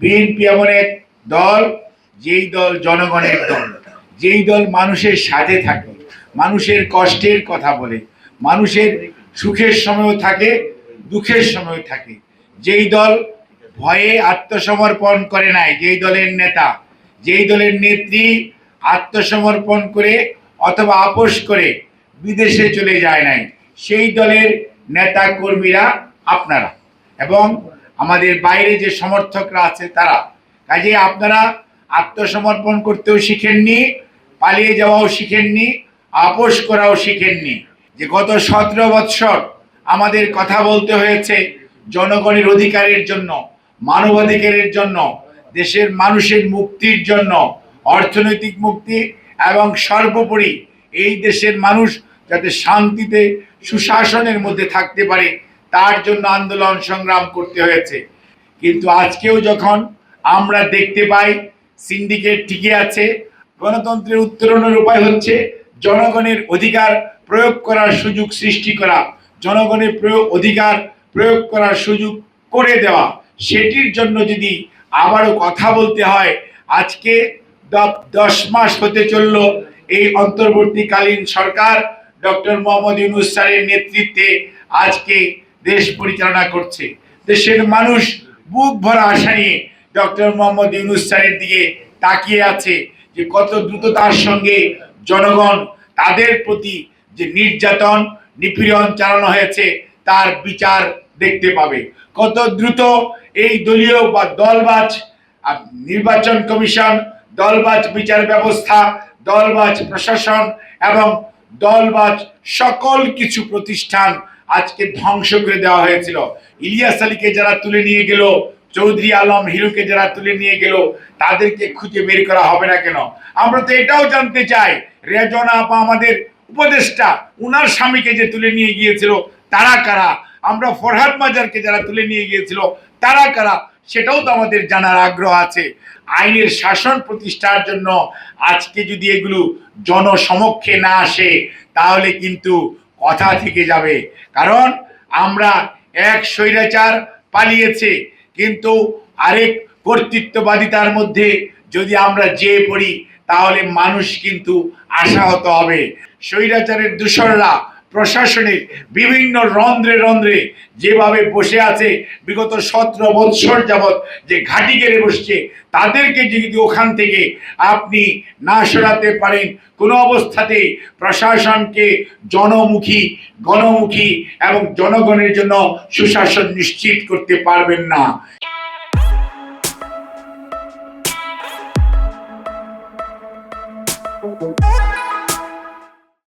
BNP এমন এক দল, যেই দল জনগণের দল। যেই দল মানুষের সাথে থাকে, মানুষের কষ্টের কথা বলে, মানুষের সুখের সময়ও থাকে, দুঃখের সময়ও থাকে। যেই দল ভয়ে আত্মসমর্পণ করে নাই, যেই দলের নেতা, যেই দলের নেত্রী আত্মসমর্পণ করে অথবা আপোষ করে বিদেশে চলে যায় নাই, সেই দলের নেতা কর্মীরা আপনারা। এবং আমাদের বাইরে যে সমর্থকরা আছে তারা। কাজে আপনারা আত্মসমর্পণ করতেও শিখেননি, পালিয়ে যাওয়াও শিখেননি, আপোষ করাও শিখেননি। যে গত সতেরো বৎসর আমাদের কথা বলতে হয়েছে জনগণের অধিকারের জন্য, মানবাধিকারের জন্য, দেশের মানুষের মুক্তির জন্য, অর্থনৈতিক মুক্তি এবং সর্বোপরি এই দেশের মানুষ যাতে শান্তিতে, সুশাসনের মধ্যে থাকতে পারে তার জন্য আন্দোলন সংগ্রাম করতে হয়েছে। কিন্তু আজকেও যখন আমরা দেখতে পাই সিন্ডিকেট টিকে আছে, গণতন্ত্রের উত্তরণের উপায় হচ্ছে জনগণের অধিকার প্রয়োগ করার সুযোগ সৃষ্টি করা, জনগণের প্রয়োগ, অধিকার প্রয়োগ করার সুযোগ করে দেওয়া। সেটির জন্য যদি আবারও কথা বলতে হয়, আজকে দশ মাস হতে চলল এই অন্তর্বর্তীকালীন সরকার ডক্টর মোহাম্মদ ইউনুস স্যারের নেতৃত্বে আজকে দেশ পরিচালনা করছে। দেশের মানুষ বুক ভরা আশা নিয়ে ডক্টর মোহাম্মদ ইউনুস স্যারের দিকে তাকিয়ে আছে যে কত দ্রুততার সঙ্গে জনগণ তাদের প্রতি যে নির্যাতন, নিপীড়ন চালানো হয়েছে, তার বিচার দেখতে পাবে। কত দ্রুত এই দলীয় বা দলবাজ নির্বাচন কমিশন, দলবাজ বিচার ব্যবস্থা, দলবাজ প্রশাসন এবং দলবাজ সকল কিছু প্রতিষ্ঠান আজকে ধ্বংস করে দেওয়া হয়েছিল। ইলিয়াস আলীকে যারা তুলে নিয়ে গেল, চৌধুরী আলম হিরুকে যারা তুলে নিয়ে গেল, তাদেরকে খুঁজে বের করা হবে না কেন? আমরা তো এটাও জানতে চাই রেজনা আপা আমাদের উপদেষ্টা, উনার স্বামীকে যে তুলে নিয়ে গিয়েছিল, তারা কারা? আমরা ফরহাদ মাজারকে যারা তুলে নিয়ে গিয়েছিল, তারা কারা? সেটাও তো আমাদের জানার আগ্রহ আছে। আইনের শাসন প্রতিষ্ঠার জন্য আজকে যদি এগুলো জনসমক্ষে না আসে, তাহলে কিন্তু কথা থেকে যাবে। কারণ আমরা এক স্বৈরাচার পালিয়েছে, কিন্তু আরেক কর্তৃত্ববাদিতার মধ্যে যদি আমরা যেয়ে পড়ি, তাহলে মানুষ কিন্তু আশাহত হবে। স্বৈরাচারের দূষররা প্রশাসনের বিভিন্ন রন্ধ্রে রন্ধ্রে যেভাবে বসে আছে, বিগত সতেরো বৎসর যাবৎ যে ঘাটি গেড়ে বসছে, তাদেরকে যদি ওখান থেকে আপনি না সরাতে পারেন, কোনো অবস্থাতে প্রশাসনকে জনমুখী, গণমুখী এবং জনগণের জন্য সুশাসন নিশ্চিত করতে পারবেন না। Thank